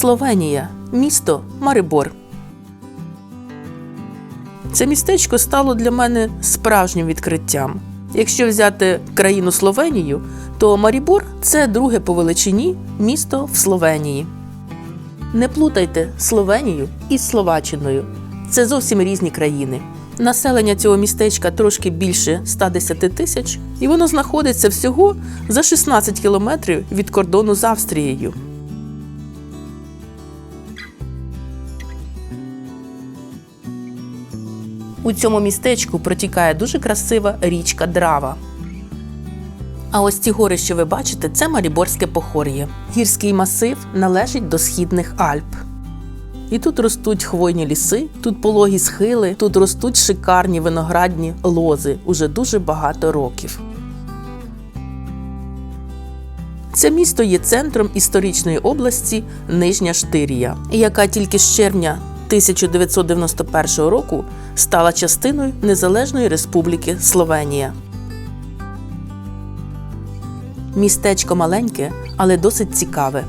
Словенія, місто Марибор. Це містечко стало для мене справжнім відкриттям. Якщо взяти країну Словенію, то Марібор це друге по величині місто в Словенії. Не плутайте Словенію із Словаччиною. Це зовсім різні країни. Населення цього містечка трошки більше 110 тисяч, і воно знаходиться всього за 16 кілометрів від кордону з Австрією. У цьому містечку протікає дуже красива річка Драва. А ось ці гори, що ви бачите, це Маріборське похор'я. Гірський масив належить до східних Альп. І тут ростуть хвойні ліси, тут пологі схили, тут ростуть шикарні виноградні лози уже дуже багато років. Це місто є центром історичної області Нижня Штирія, яка тільки з червня 1991 року стала частиною Незалежної Республіки Словенія. Містечко маленьке, але досить цікаве.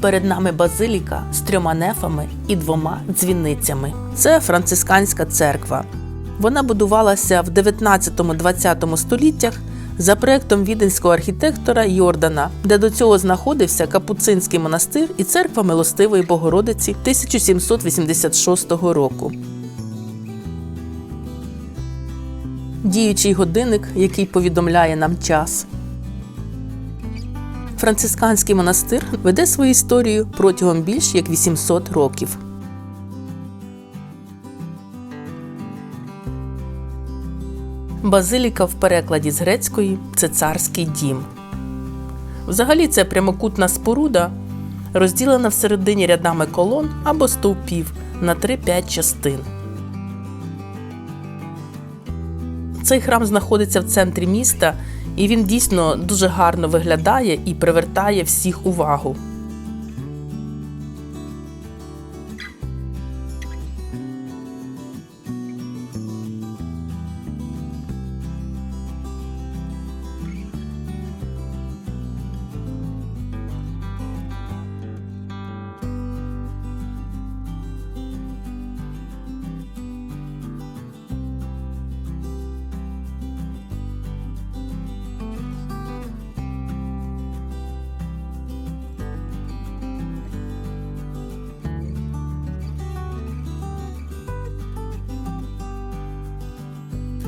Перед нами базиліка з трьома нефами і двома дзвіницями. Це францисканська церква. Вона будувалася в 19-20 століттях за проектом віденського архітектора Йордана, де до цього знаходився Капуцинський монастир і церква Милостивої Богородиці 1786 року. Діючий годинник, який повідомляє нам час. Францисканський монастир веде свою історію протягом більш як 800 років. Базиліка в перекладі з грецької це царський дім. Взагалі це прямокутна споруда, розділена всередині рядами колон або стовпів на 3-5 частин. Цей храм знаходиться в центрі міста, і він дійсно дуже гарно виглядає і привертає всіх увагу.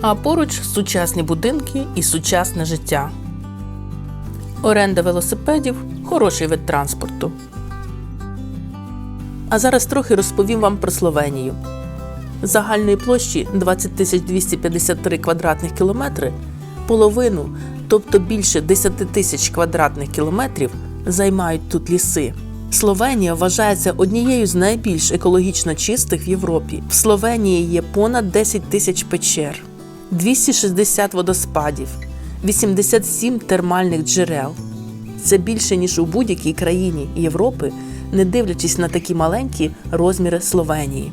А поруч сучасні будинки і сучасне життя. Оренда велосипедів хороший вид транспорту. А зараз трохи розповім вам про Словенію. Загальної площі 20 253 квадратних кілометри, половину, тобто більше 10 тисяч квадратних кілометрів, займають тут ліси. Словенія вважається однією з найбільш екологічно чистих в Європі. В Словенії є понад 10 тисяч печер, 260 водоспадів, 87 термальних джерел. Це більше ніж у будь-якій країні Європи, не дивлячись на такі маленькі розміри Словенії.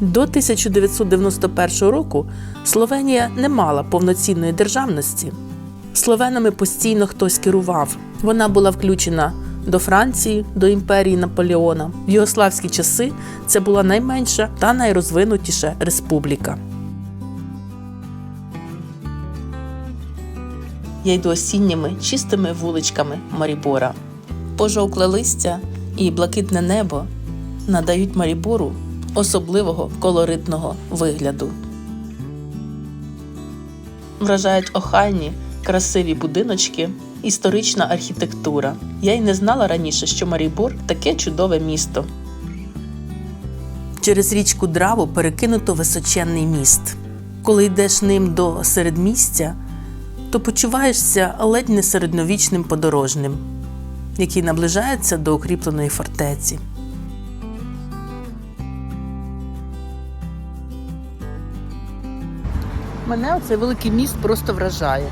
До 1991 року Словенія не мала повноцінної державності. Словенами постійно хтось керував. Вона була включена до Франції, до імперії Наполеона. В югославські часи це була найменша та найрозвинутіша республіка. Я йду осінніми чистими вуличками Марібора. Пожовкле листя і блакитне небо надають Марібору особливого колоритного вигляду. Вражають охайні, красиві будиночки, історична архітектура. Я й не знала раніше, що Марібор таке чудове місто. Через річку Драву перекинуто височенний міст. Коли йдеш ним до середмістя, то почуваєшся ледь не середньовічним подорожним, який наближається до укріпленої фортеці. Мене оцей великий міст просто вражає.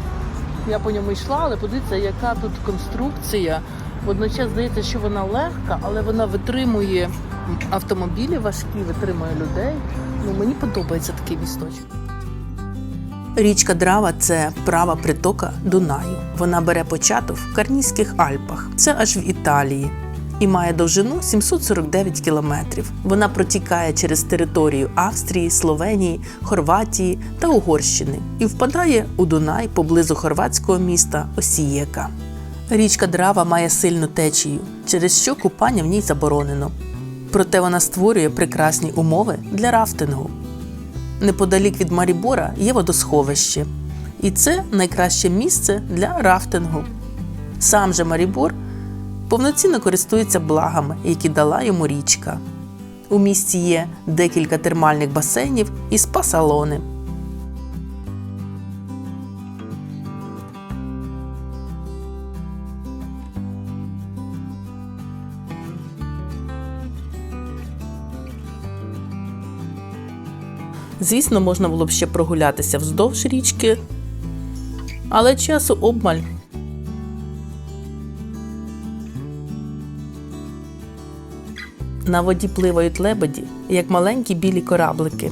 Я по ньому йшла, але подивіться, яка тут конструкція. Водночас здається, що вона легка, але вона витримує автомобілі важкі, витримує людей. Ну, мені подобається такий місточок. Річка Драва це права притока Дунаю. Вона бере початок в Карнійських Альпах. Це аж в Італії. І має довжину 749 кілометрів. Вона протікає через територію Австрії, Словенії, Хорватії та Угорщини і впадає у Дунай поблизу хорватського міста Осієка. Річка Драва має сильну течію, через що купання в ній заборонено. Проте вона створює прекрасні умови для рафтингу. Неподалік від Марібора є водосховище, і це найкраще місце для рафтингу. Сам же Марібор повноцінно користується благами, які дала йому річка. У місті є декілька термальних басейнів і спа-салони. Звісно, можна було б ще прогулятися вздовж річки, але часу обмаль. На воді пливають лебеді, як маленькі білі кораблики.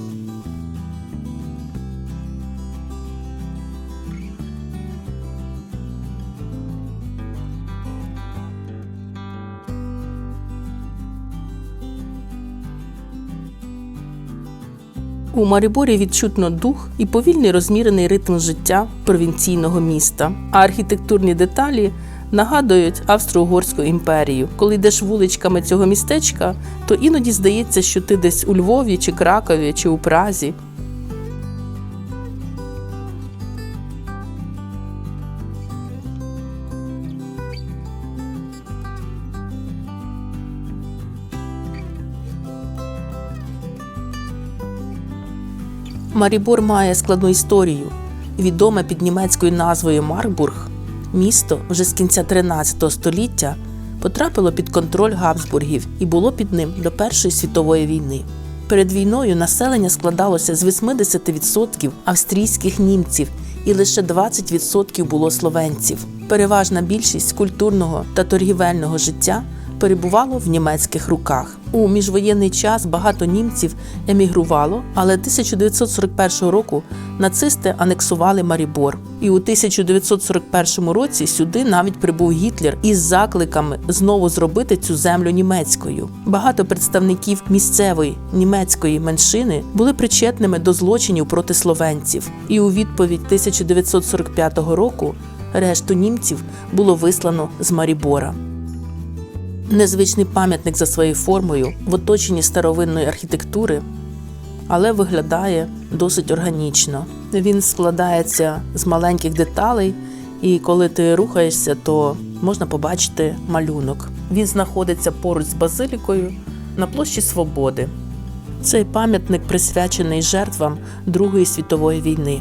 У Маріборі відчутно дух і повільний розмірений ритм життя провінційного міста, а архітектурні деталі нагадують Австро-Угорську імперію. Коли йдеш вуличками цього містечка, то іноді здається, що ти десь у Львові чи Кракові чи у Празі. Марібор має складну історію. Відоме під німецькою назвою Марбург, місто вже з кінця 13 століття потрапило під контроль Габсбургів і було під ним до Першої світової війни. Перед війною населення складалося з 80% австрійських німців і лише 20% було словенців. Переважна більшість культурного та торгівельного життя перебувало в німецьких руках. У міжвоєнний час багато німців емігрувало, але 1941 року нацисти анексували Марібор. І у 1941 році сюди навіть прибув Гітлер із закликами знову зробити цю землю німецькою. Багато представників місцевої німецької меншини були причетними до злочинів проти словенців. І у відповідь 1945 року решту німців було вислано з Марібора. Незвичний пам'ятник за своєю формою в оточенні старовинної архітектури, але виглядає досить органічно. Він складається з маленьких деталей, і коли ти рухаєшся, то можна побачити малюнок. Він знаходиться поруч з базилікою на площі Свободи. Цей пам'ятник присвячений жертвам Другої світової війни.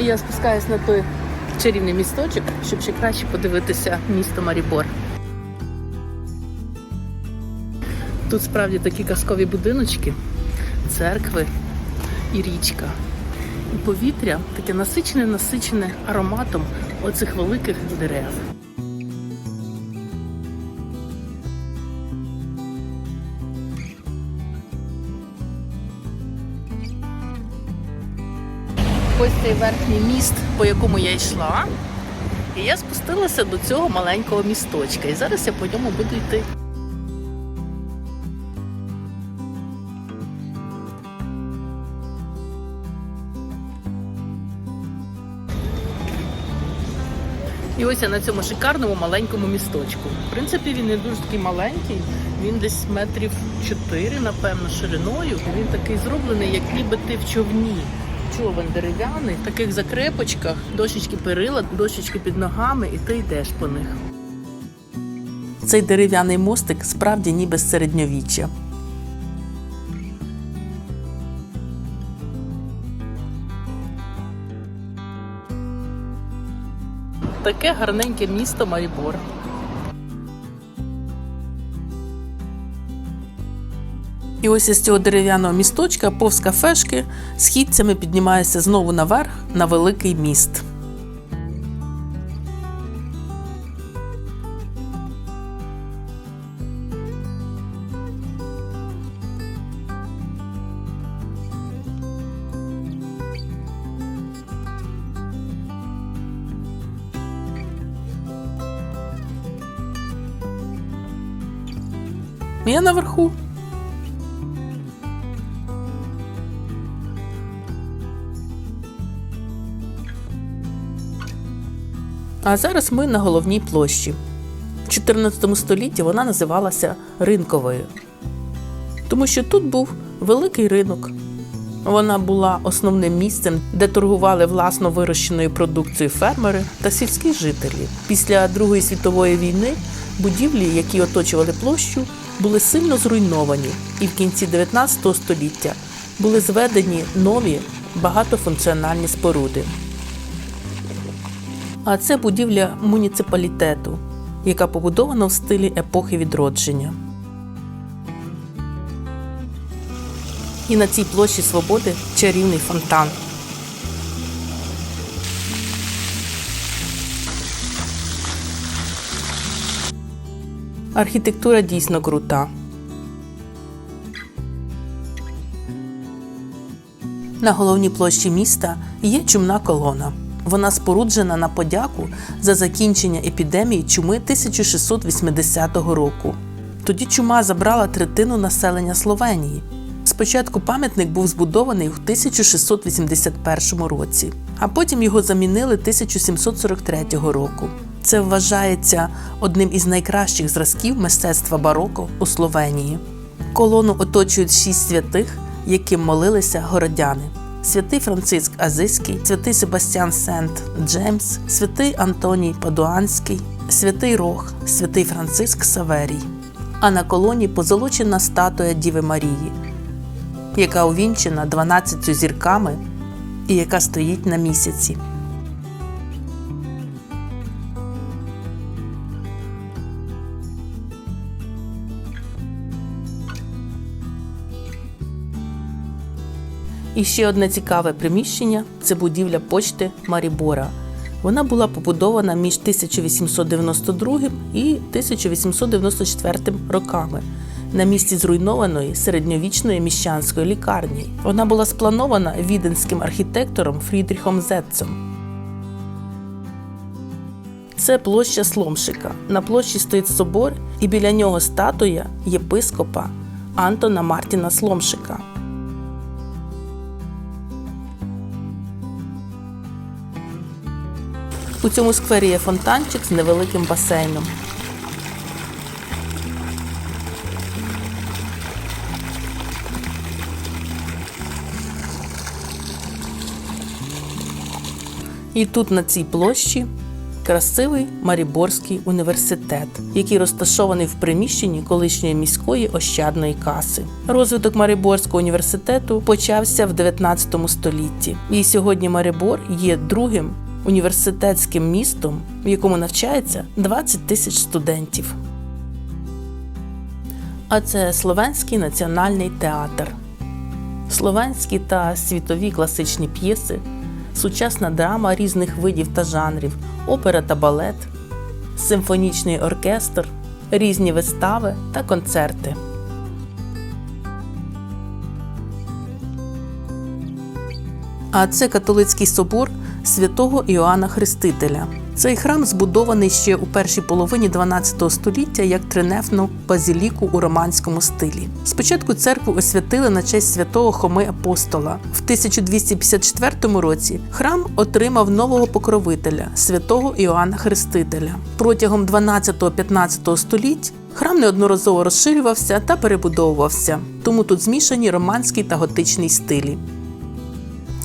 І я спускаюсь на той чарівний місточок, щоб ще краще подивитися місто Марібор. Тут справді такі казкові будиночки, церкви і річка. І повітря таке насичене, насичене ароматом оцих великих дерев. Ось цей верхній міст, по якому я йшла. І я спустилася до цього маленького місточка. І зараз я по ньому буду йти. І ось я на цьому шикарному маленькому місточку. В принципі, він не дуже такий маленький, він десь метрів 4, напевно, шириною. Він такий зроблений, як ніби ти в човні човен дерев'яний, в таких закрепочках, дощечки перила, дощечки під ногами, і ти йдеш по них. Цей дерев'яний мостик справді ніби з середньовіччя. Таке гарненьке місто Марібор. І ось із цього дерев'яного місточка повз кафешки східцями піднімається знову наверх на великий міст. Я наверху. А зараз ми на головній площі. В 14 столітті вона називалася ринковою, тому що тут був великий ринок. Вона була основним місцем, де торгували власно вирощеною продукцією фермери та сільські жителі. Після Другої світової війни будівлі, які оточували площу, були сильно зруйновані, і в кінці 19 століття були зведені нові багатофункціональні споруди. А це будівля муніципалітету, яка побудована в стилі епохи відродження. І на цій площі свободи чарівний фонтан. Архітектура дійсно крута. На головній площі міста є чумна колона. Вона споруджена на подяку за закінчення епідемії чуми 1680 року. Тоді чума забрала третину населення Словенії. Спочатку пам'ятник був збудований у 1681 році, а потім його замінили 1743 року. Це вважається одним із найкращих зразків мистецтва бароко у Словенії. Колону оточують шість святих, яким молилися городяни: святий Франциск Азиський, святий Себастьян Сент Джеймс, святий Антоній Падуанський, святий Рох, святий Франциск Саверій. А на колоні позолочена статуя Діви Марії, яка увінчена 12 зірками і яка стоїть на місяці. І ще одне цікаве приміщення це будівля почти Марібора. Вона була побудована між 1892 і 1894 роками на місці зруйнованої середньовічної міщанської лікарні. Вона була спланована віденським архітектором Фрідріхом Зетцем. Це площа Сломшика. На площі стоїть собор, і біля нього статуя єпископа Антона Мартіна Сломшика. У цьому сквері є фонтанчик з невеликим басейном. І тут на цій площі красивий Маріборський університет, який розташований в приміщенні колишньої міської ощадної каси. Розвиток Мариборського університету почався в 19 столітті, і сьогодні Марибор є другим університетським містом, в якому навчається 20 тисяч студентів. А це Словенський національний театр. Словенські та світові класичні п'єси, сучасна драма різних видів та жанрів, опера та балет, симфонічний оркестр, різні вистави та концерти. А це католицький собор святого Іоанна Хрестителя. Цей храм збудований ще у першій половині 12 століття як тринефну базіліку у романському стилі. Спочатку церкву освятили на честь святого Хоми Апостола. В 1254 році храм отримав нового покровителя святого Іоанна Хрестителя. Протягом 12-15 століть храм неодноразово розширювався та перебудовувався, тому тут змішані романський та готичний стилі.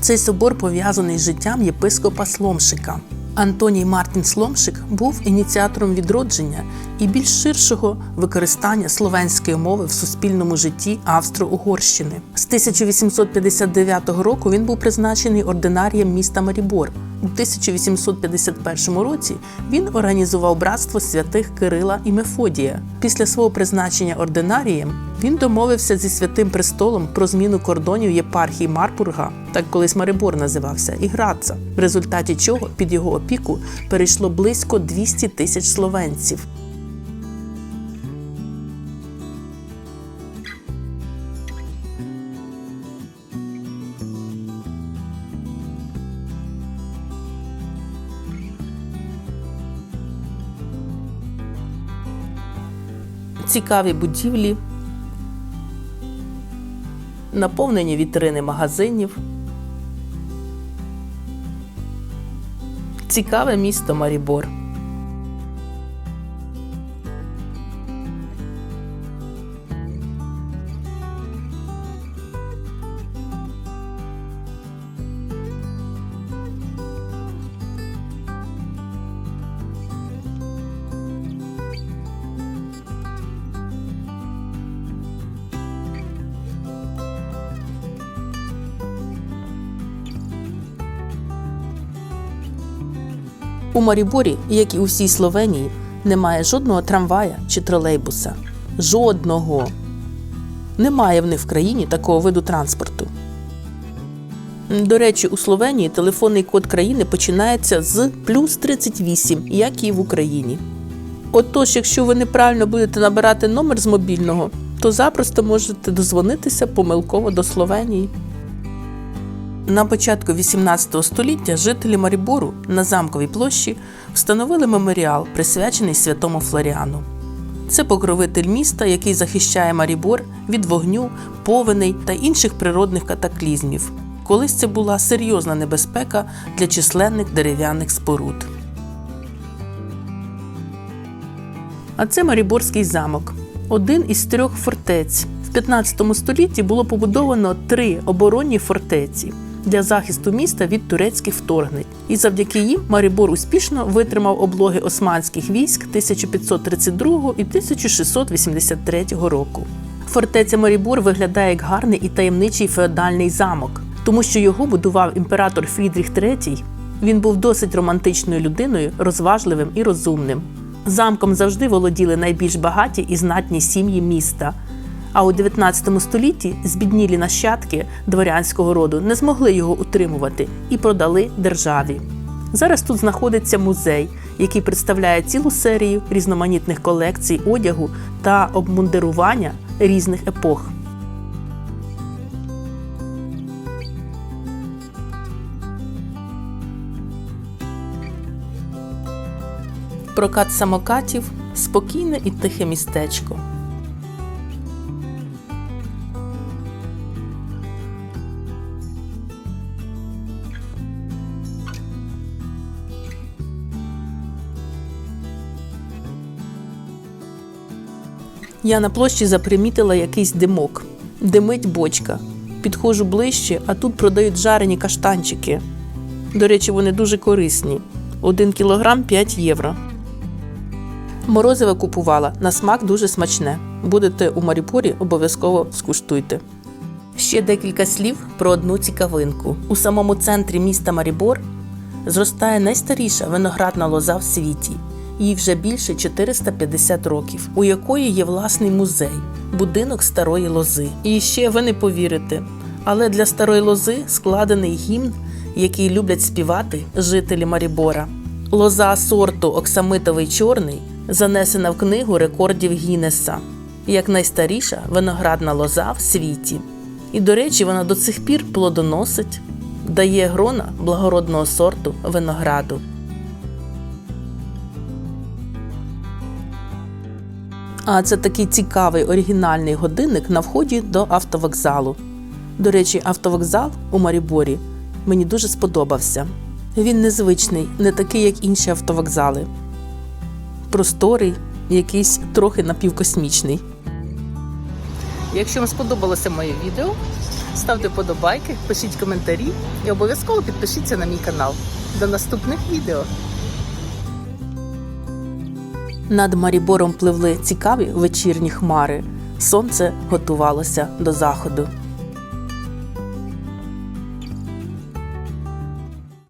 Цей собор пов'язаний з життям єпископа Сломшика. Антоній Мартін Сломшик був ініціатором відродження і більш ширшого використання словенської мови в суспільному житті Австро-Угорщини. З 1859 року він був призначений ординарієм міста Марібор. У 1851 році він організував братство святих Кирила і Мефодія. Після свого призначення ординарієм він домовився зі святим престолом про зміну кордонів єпархії Марбурга, так колись Марибор називався, і Граца, в результаті чого під його опіку перейшло близько 200 тисяч словенців. Цікаві будівлі, наповнені вітрини магазинів. Цікаве місто Марібор. У Маріборі, як і у всій Словенії, немає жодного трамвая чи тролейбуса. Жодного. Немає в них в країні такого виду транспорту. До речі, у Словенії телефонний код країни починається з плюс 38, як і в Україні. Отож, якщо ви неправильно будете набирати номер з мобільного, то запросто можете дозвонитися помилково до Словенії. На початку XVIII століття жителі Марібору на замковій площі встановили меморіал, присвячений святому Флоріану. Це покровитель міста, який захищає Марібор від вогню, повеней та інших природних катаклізмів. Колись це була серйозна небезпека для численних дерев'яних споруд. А це Маріборський замок, один із трьох фортець. В 15 столітті було побудовано три оборонні фортеці для захисту міста від турецьких вторгнень. І завдяки їм Марібор успішно витримав облоги османських військ 1532 і 1683 року. Фортеця Марібор виглядає як гарний і таємничий феодальний замок, тому що його будував імператор Фрідріх III. Він був досить романтичною людиною, розважливим і розумним. Замком завжди володіли найбільш багаті і знатні сім'ї міста. А у 19 столітті збіднілі нащадки дворянського роду не змогли його утримувати і продали державі. Зараз тут знаходиться музей, який представляє цілу серію різноманітних колекцій одягу та обмундирування різних епох. Прокат самокатів спокійне і тихе містечко. Я на площі запримітила якийсь димок. Димить бочка. Підходжу ближче, а тут продають жарені каштанчики. До речі, вони дуже корисні. Один кілограм 5 євро. Морозиве купувала. На смак дуже смачне. Будете у Маріпорі, обов'язково скуштуйте. Ще декілька слів про одну цікавинку. У самому центрі міста Марібор зростає найстаріша виноградна лоза в світі. Їй вже більше 450 років, у якої є власний музей, будинок старої лози. І ще ви не повірите, але для старої лози складений гімн, який люблять співати жителі Марібора. Лоза сорту Оксамитовий чорний занесена в книгу рекордів Гіннеса як найстаріша виноградна лоза в світі. І, до речі, вона до цих пір плодоносить, дає грона благородного сорту винограду. Це такий цікавий оригінальний годинник на вході до автовокзалу. До речі, автовокзал у Маріборі мені дуже сподобався. Він незвичний, не такий, як інші автовокзали. Просторий, якийсь трохи напівкосмічний. Якщо вам сподобалося моє відео, ставте подобайки, пишіть коментарі і обов'язково підпишіться на мій канал. До наступних відео! Над Марібором пливли цікаві вечірні хмари. Сонце готувалося до заходу.